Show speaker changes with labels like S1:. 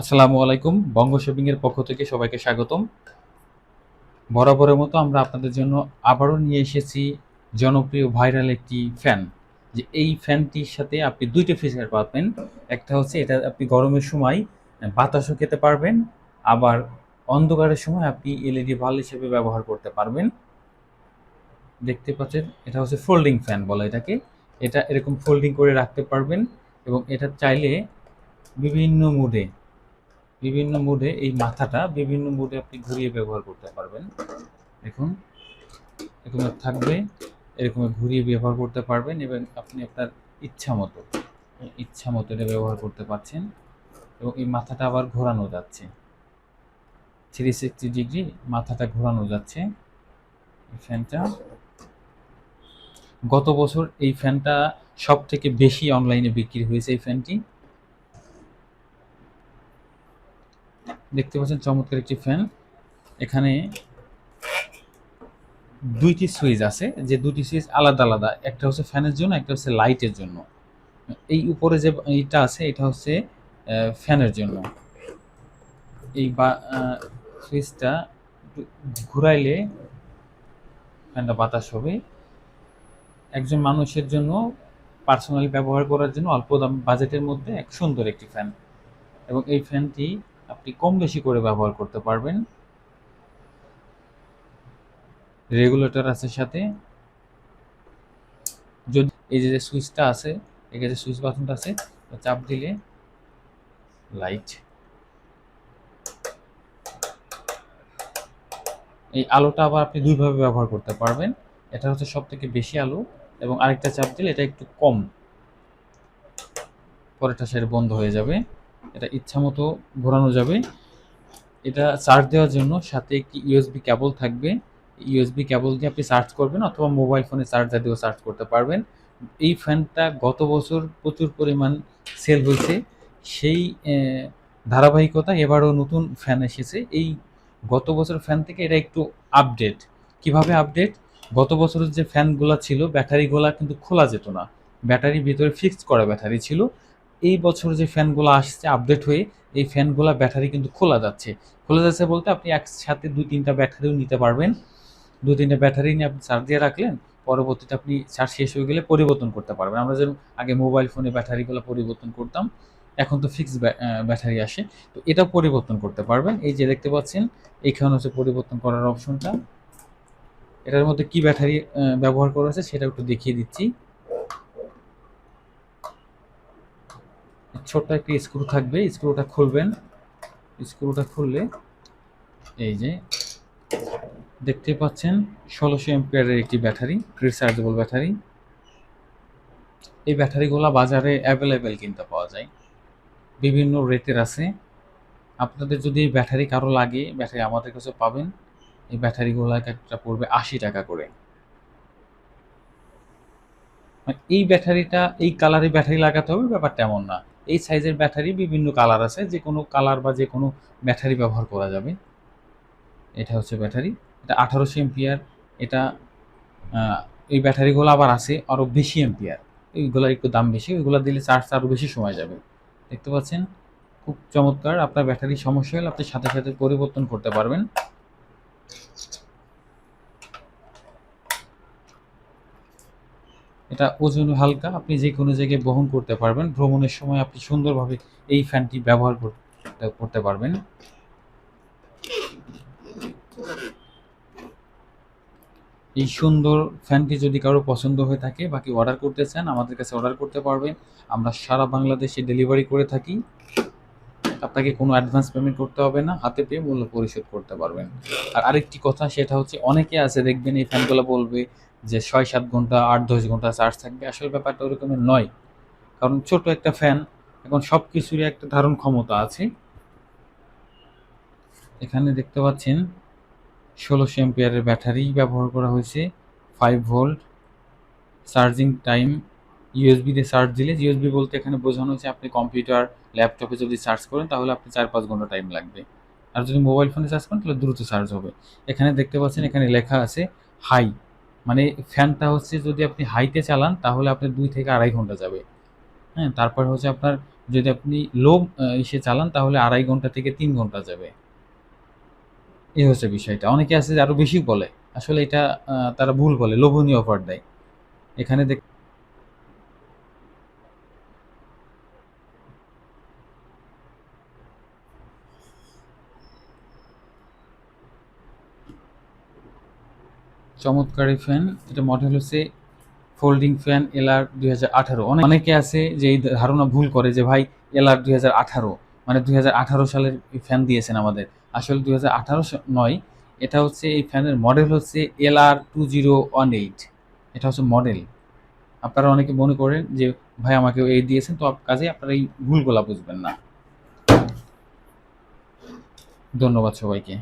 S1: আসসালামু আলাইকুম। বঙ্গ শপিং এর পক্ষ থেকে সবাইকে স্বাগতম। বরাবরের মতো আমরা আপনাদের জন্য আবারও নিয়ে এসেছি জনপ্রিয় ভাইরাল একটি ফ্যান। যে এই ফ্যানটির সাথে আপনি দুইটা ফিচার পাবেন। একটা হচ্ছে এটা আপনি গরমের সময় বাতাসও খেতে পারবেন, আবার অন্ধকারের সময় আপনি এলইডি বাল্ব হিসেবে ব্যবহার করতে পারবেন। দেখতে পাচ্ছেন, এটা হচ্ছে ফোল্ডিং ফ্যান বলে এটাকে। এটা এরকম ফোল্ডিং করে রাখতে পারবেন এবং এটা চাইলে বিভিন্ন মুডে বিভিন্ন মুডে এই মাথাটা বিভিন্ন মুডে আপনি ঘুরিয়ে ব্যবহার করতে পারবেন। দেখুন, এরকম থাকবে, এরকম ঘুরিয়ে ব্যবহার করতে পারবেন এবং আপনি আপনার ইচ্ছা মতো ইচ্ছা মতো এটা ব্যবহার করতে পারছেন এবং এই মাথাটা আবার ঘোরানো যাচ্ছে। থ্রি সিক্সটি ডিগ্রি মাথাটা ঘোরানো যাচ্ছে। ফ্যানটা গত বছর এই ফ্যানটা সব থেকে বেশি অনলাইনে বিক্রি হয়েছে এই ফ্যানটি দেখতে পাচ্ছেন চমৎকার একটি ফ্যান। এখানে দুইটি সুইচ আছে, যে দুটি সুইচ আলাদা আলাদা। একটা হচ্ছে ফ্যানের জন্য, একটা হচ্ছে লাইটের জন্য। এই উপরে যে এইটা আছে, এটা হচ্ছে ফ্যানের জন্য। এই বা সুইচটা ঘুরাইলে ফ্যানটা বাতাস হবে। একজন মানুষের জন্য পার্সোনালি ব্যবহার করার জন্য অল্প দাম, বাজেটের মধ্যে এক সুন্দর একটি ফ্যান। এবং এই ফ্যানটি আপনি কম বেশি করে ব্যবহার করতে পারবেন। রেগুলেটর আছে সাথে। যদি এই যে সুইচটা আছে এখানে যে সুইচ বাটনটা আছে চাপ দিলে লাইট এই আলোটা আবার আপনি দুইভাবে ব্যবহার করতে পারবেন। এটা হচ্ছে সব থেকে বেশি আলো এবং আরেকটা চাপ দিলে এটা একটু কম। পরেরটা সেটা বন্ধ হয়ে যাবে। এটা ইচ্ছা মতো ঘোরানো যাবে। এটা চার্জ দেওয়ার জন্য সাথে একটি ইউএসবি কেবল থাকবে। ইউএসবি কেবল দিয়ে আপনি চার্জ করবেন অথবা মোবাইল ফোনে চার্জার দিয়েও চার্জ করতে পারবেন। এই ফ্যানটা গত বছর প্রচুর পরিমাণ সেল হয়েছে। সেই ধারাবাহিকতা এবারও নতুন ফ্যান এসেছে। এই গত বছর ফ্যান থেকে এটা একটু আপডেট কীভাবে আপডেট গত বছরের যে ফ্যানগুলো ছিল ব্যাটারিগুলা কিন্তু খোলা যেত না। ব্যাটারি ভিতরে ফিক্সড করা ব্যাটারি ছিল। এই বছর যে ফ্যানগুলো আসছে আপডেট হয়ে, এই ফ্যানগুলো ব্যাটারি কিন্তু খোলা যাচ্ছে। খোলা যাচ্ছে বলতে আপনি একসাথে দুই তিনটা ব্যাটারিও নিতে পারবেন। দু তিনটা ব্যাটারি নিয়ে আপনি চার্জ দিয়ে রাখলেন, পরবর্তীতে আপনি চার্জ শেষ হয়ে গেলে পরিবর্তন করতে পারবেন। আমরা যেরকম আগে মোবাইল ফোনে ব্যাটারিগুলো পরিবর্তন করতাম, এখন তো ফিক্স ব্যাটারি আসে। তো এটা পরিবর্তন করতে পারবেন। এই যে দেখতে পাচ্ছেন, এইখানে হচ্ছে পরিবর্তন করার অপশনটা এটার মধ্যে কি ব্যাটারি ব্যবহার করা আছে সেটা একটু দেখিয়ে দিচ্ছি। ছোট্ট একটি স্ক্রু থাকবে, স্ক্রুটা খুলবেন। স্ক্রুটা খুললে এই যে দেখতে পাচ্ছেন, ষোলোশো এমপিয়ারের একটি ব্যাটারি রিচার্জেবল ব্যাটারি। এই ব্যাটারিগুলো বাজারে অ্যাভেলেবেল কিনতে পাওয়া যায়। বিভিন্ন রেটের আছে। আপনাদের যদি ব্যাটারি কারও লাগে, ব্যাটারি আমাদের কাছে পাবেন। এই ব্যাটারিগুলো একটা পড়বে আশি টাকা করে। মানে এই ব্যাটারিটা, এই কালারের ব্যাটারি লাগাতে হবে, ব্যাপারটা এমন না। এই সাইজের ব্যাটারি বিভিন্ন কালার আছে যে কোনো কালার বা যে কোনো ব্যাটারি ব্যবহার করা যাবে। এটা হচ্ছে ব্যাটারি, এটা আঠারোশো এমপিয়ার, এটা এই ব্যাটারিগুলো আবার আছে আরও বেশি এমপিয়ার। এইগুলোর একটু দাম বেশি, ওইগুলো দিলে চার্জ আরও বেশি সময় যাবে। দেখতে পাচ্ছেন? খুব চমৎকার, আপনার ব্যাটারির সমস্যা হলে আপনি সাথে সাথে পরিবর্তন করতে পারবেন। এটা ওজন হালকা, আপনি যে কোনো জায়গায় বহন করতে পারবেন। ভ্রমণের সময় আপনি সুন্দরভাবে এই ফ্যানটি ব্যবহার করতে পারবেন। এই সুন্দর ফ্যানটি যদি কারও পছন্দ হয়ে থাকে বাকি অর্ডার করতে চান, আমাদের কাছে অর্ডার করতে পারবেন। আমরা সারা বাংলাদেশে ডেলিভারি করে থাকি। আপনাকে কোনো অ্যাডভান্স পেমেন্ট করতে হবে না, হাতে পেয়ে মূল্য পরিশোধ করতে পারবেন। আর আরেকটি কথা, সেটা হচ্ছে অনেকে আছে, দেখবেন এই ফ্যানগুলো বলবে যে ছয়, সাত ঘণ্টা, আট, দশ ঘণ্টা চার্জ থাকবে, আসলে ব্যাপারটা ওরকমের নয়। কারণ ছোট একটা ফ্যান এখন সব কিছুরই একটা ধারণ ক্ষমতা আছে। এখানে দেখতে পাচ্ছেন, ষোলোশো এম্পিয়ারের ব্যাটারি ব্যবহার করা হয়েছে five volt charging time USB দিয়ে চার্জ দিলে ইউএসবি বলতে এখানে বোঝানো হয়েছে আপনি কম্পিউটার ল্যাপটপে যদি চার্জ করেন, তাহলে আপনি চার, পাঁচ ঘণ্টা টাইম লাগবে। আর যদি মোবাইল ফোনে চার্জ করেন, তাহলে দ্রুত চার্জ হবে। এখানে দেখতে পাচ্ছেন, এখানে লেখা আছে হাই মানে ফ্যানটা হচ্ছে যদি আপনি হাইতে চালান, তাহলে আপনার দুই থেকে আড়াই ঘণ্টা যাবে। হ্যাঁ তারপর হচ্ছে আপনার যদি আপনি লো এসে চালান, তাহলে আড়াই ঘণ্টা থেকে তিন ঘণ্টা যাবে। এই হচ্ছে বিষয়টা। অনেকে আছে যে আরও বেশি বলে। আসলে এটা তারা ভুল বলে, লোভনীয় অফার দেয়। এখানে দেখ চমৎকার ফ্যান, এটা মডেল হচ্ছে ফোল্ডিং ফ্যান এলআর দুই আঠারো। অনেকে আছে যে এই ধারণা ভুল করে যে ভাই এলআর দুই হাজার আঠারো মানে দুই হাজার আঠারো সালের ফ্যান দিয়েছেন আমাদের। আসলে দুই নয়, এটা হচ্ছে এই ফ্যানের মডেল হচ্ছে এলআর টু এটা হচ্ছে মডেল আপনারা অনেকে মনে করেন যে ভাই আমাকে এই দিয়েছেন, তো কাজে আপনারা এই ভুলগুলা বুঝবেন না। ধন্যবাদ সবাইকে।